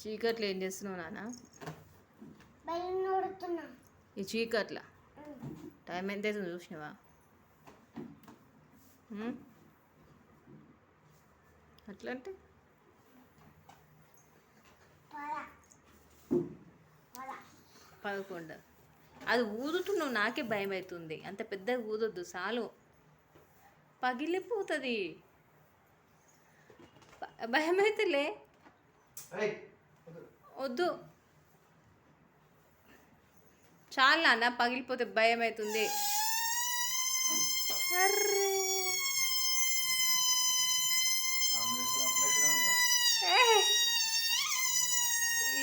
చీకట్లో ఏం చేస్తున్నావు నాన్న ఈ చీకట్ల? టైం ఎంత అవుతుంది చూసినావా? అట్లా అంటే పద. పద. పదకొండు. అది ఊదుతున్నావు నాకే భయం అవుతుంది. అంత పెద్దగా ఊదొద్దు చాలు. పగిలిపోతుంది. భయం అవుతులే ఏయ్, వద్దు. చాలా అన్న పగిలిపోతే భయం అవుతుంది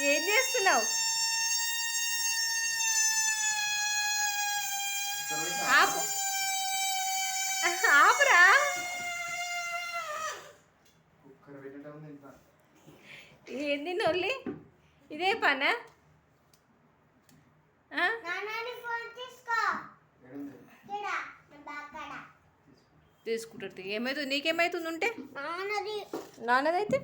ఏం చేస్తున్నావు? ఇక్కడ ఆపు. ఆపురా. ఏంది నొల్లి? ఇదే పనా? ఆ? నాన్నని ఫోన్ తీసుకో. ఏడుంది? ఇక్కడ నా బాక్కడ తీసుకుంటుంది ఏమవుతుంది నీకేమవుతుంది ఉంటే? నాన్నది. నాన్నదైతే.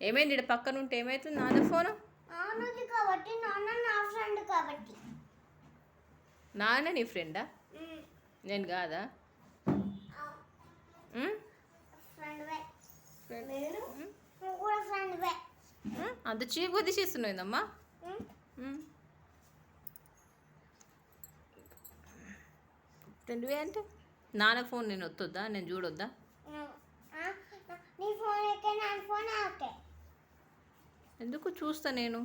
ఏమైంది? ఇక్కడ పక్కన ఉంటే ఏమవుతుంది నాన్న ఫోను? నాన్నది కాబట్టి నాన్న నా ఫ్రెండ్ కాబట్టి. నాన్న నీ ఫ్రెండా నేను కాదా ఉమ్? ఫ్రెండ్ వే ఫ్రెండ్. నేను నువ్వు కూడా ఫ్రెండ్ వే అంత చీపు తీసేస్తున్నాయిందమ్మా ఫ్రెండ్వే అంటే? నాన్న ఫోన్ నేను వద్దొద్దా నేను చూడొద్దా? ఎందుకు చూస్తా నేను?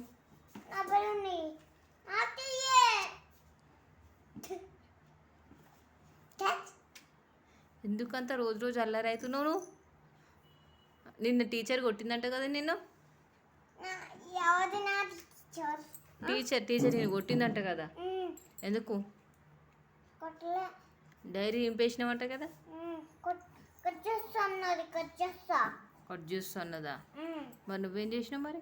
ఎందుకంత రోజు రోజు అల్లరి అవుతున్నావు నువ్వు? నిన్న టీచర్ కొట్టిందంట కదా నిన్ను? టీచర్. టీచర్ టీచర్ నేను కొట్టిందంట కదా. ఎందుకు? కొట్టలే. డైరీ నింపేసినావంట కదా. అన్నది కట్ చేస్తున్నదా మరి నువ్వేం చేసినావు మరి?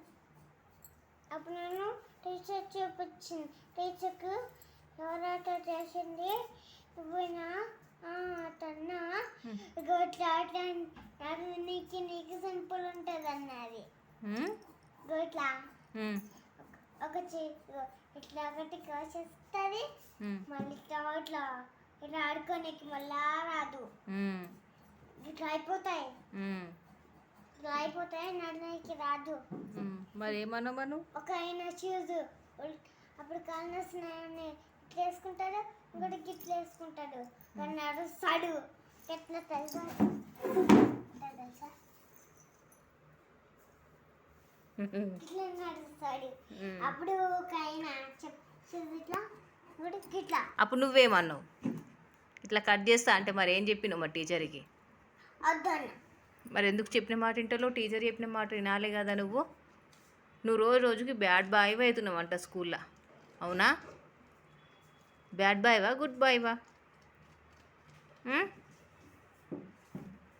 అప్పుడు నేను టీచర్ చూపించింది. టీచర్కు ఎవరైతే చేసింది? నువ్వేనా? అతన్నా? గోట్లా అట్లా అది నీకు నీకు సింపుల్ ఉంటుంది అన్నది ఉమ్, ఒక ఇట్లా ఒకటి కోసేస్తుంది మళ్ళీ ఇట్లా ఇట్లా ఇట్లా ఆడుకోనికి మళ్ళా రాదు. ఇట్లా అయిపోతాయి. ఇట్లా అయిపోతాయి నడడానికి రాదు. మరి ఏమన్నావు మరి నువ్వు ఒక ఆయన షూస్ అప్పుడు కాలిన స్నాన్ని ఇట్లా వేసుకుంటాడు ఇంకోటి గిట్ల వేసుకుంటాడు. నడుస్తాడు. ఎట్లా తెలుసా? తెలుసా? ఇట్లా నడుస్తాడు. ఉమ్. అప్పుడు ఒక ఆయన ఇట్లా అప్పుడు నువ్వేమన్నావు? ఇట్లా కట్ చేస్తా అంటే మరి ఏం చెప్పినావు మరి టీచర్కి? వద్దన్న. మరి ఎందుకు చెప్పిన మాట ఇంటలో టీచర్ చెప్పిన మాట వినాలి కదా నువ్వు? నువ్వు రోజు రోజుకి బ్యాడ్ బాయ్ అవుతున్నావు అంట స్కూల్లో. అవునా? బ్యాడ్ బాయ్వా గుడ్ బాయ్వా?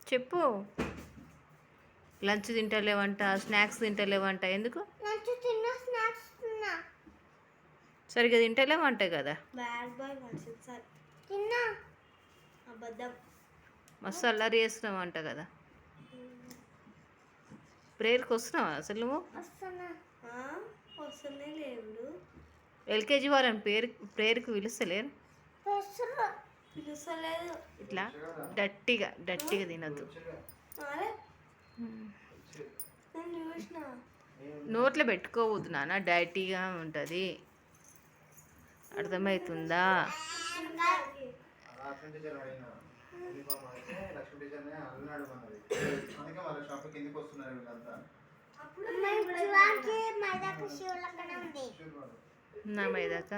చెప్పు. లంచ్ తింటలేవంట స్నాక్స్ తింటలేవంట ఎందుకు? సరిగ్గా తింటలేవంట కదా? మస్తు అల్లరి చేస్తున్నావు అంట కదా? ప్రేయర్కి వస్తున్నావా అసలు నువ్వు ఎల్కేజీ వాళ్ళని పేరు ప్రేయర్కి పిలుస్తలేరు? ఇట్లా డట్టిగా డట్టిగా తినద్దు. నోట్లో పెట్టుకోవద్దు నాన్న డైటీగా ఉంటుంది. అర్థమవుతుందా. నా మైదాక?